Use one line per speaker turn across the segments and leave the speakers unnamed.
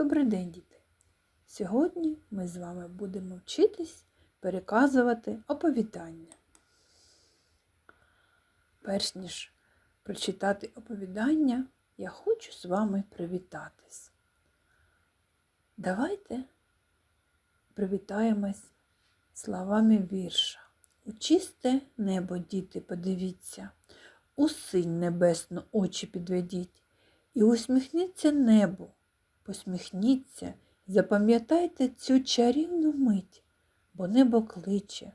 Добрий день, діти! Сьогодні ми з вами будемо вчитись переказувати оповідання. Перш ніж прочитати оповідання, я хочу з вами привітатись. Давайте привітаємось словами вірша. У чисте небо, діти, подивіться, у синь небесну очі підведіть, і усміхніться небу, посміхніться, запам'ятайте цю чарівну мить, бо небо кличе,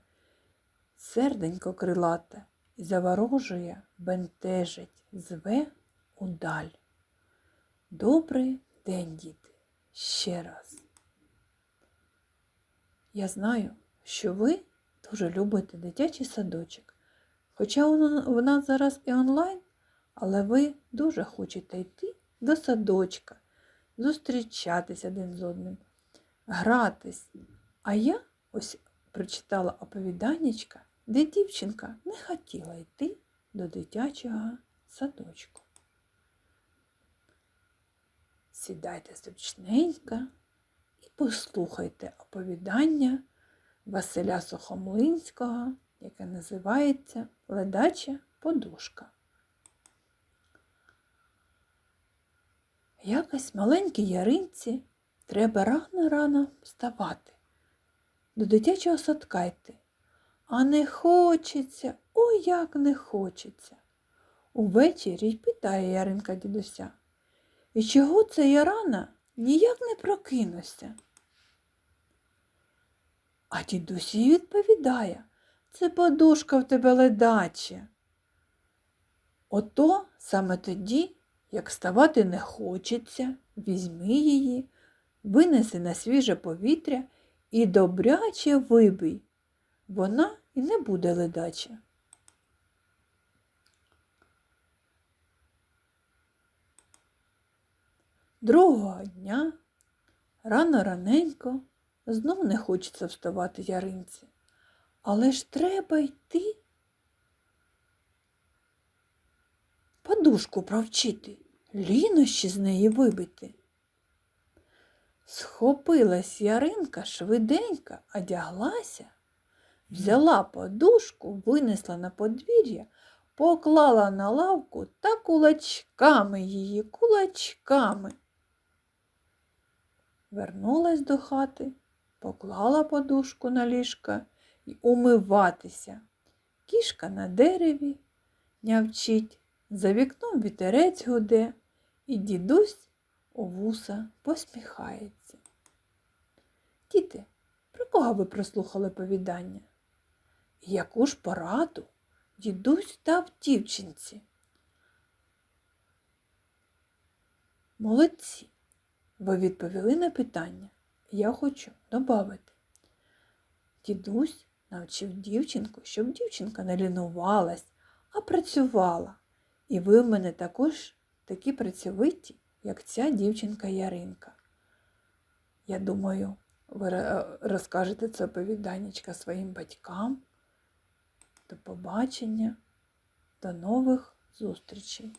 серденько крилате заворожує, бентежить, зве удаль. Добрий день, діти, ще раз. Я знаю, що ви дуже любите дитячий садочок. Хоча у нас зараз і онлайн, але ви дуже хочете йти до садочка, зустрічатися один з одним, гратись. А я ось прочитала оповіданнячка, де дівчинка не хотіла йти до дитячого садочку. Сідайте зручненько і послухайте оповідання Василя Сухомлинського, яке називається Ледача подушка. Якось маленькій яринці треба рано-рано вставати. До дитячого садка йти. А не хочеться, ой як не хочеться. Увечері й питає Яринка дідуся. І чого це я рано ніяк не прокинуся? А дідусь їй відповідає, це подушка в тебе ледаче. Ото саме тоді, як вставати не хочеться, візьми її, винеси на свіже повітря і добряче вибий. Вона і не буде ледача. Другого дня рано раненько знов не хочеться вставати яринці. Але ж треба йти. Подушку провчити, лінощі з неї вибити. Схопилась яринка швиденько, одяглася, взяла подушку, винесла на подвір'я, поклала на лавку та кулачками її, кулачками. Вернулась до хати, поклала подушку на ліжко і умиватися. Кішка на дереві нявчить, за вікном вітерець гуде, і дідусь у вуса посміхається. Діти, про кого ви прослухали повідання? Яку ж пораду дідусь дав дівчинці? Молодці, ви відповіли на питання. Я хочу додати. Дідусь навчив дівчинку, щоб дівчинка не лінувалась, а працювала. І ви в мене також такі працьовиті, як ця дівчинка Яринка. Я думаю, ви розкажете це оповіданнячка своїм батькам. До побачення, до нових зустрічей!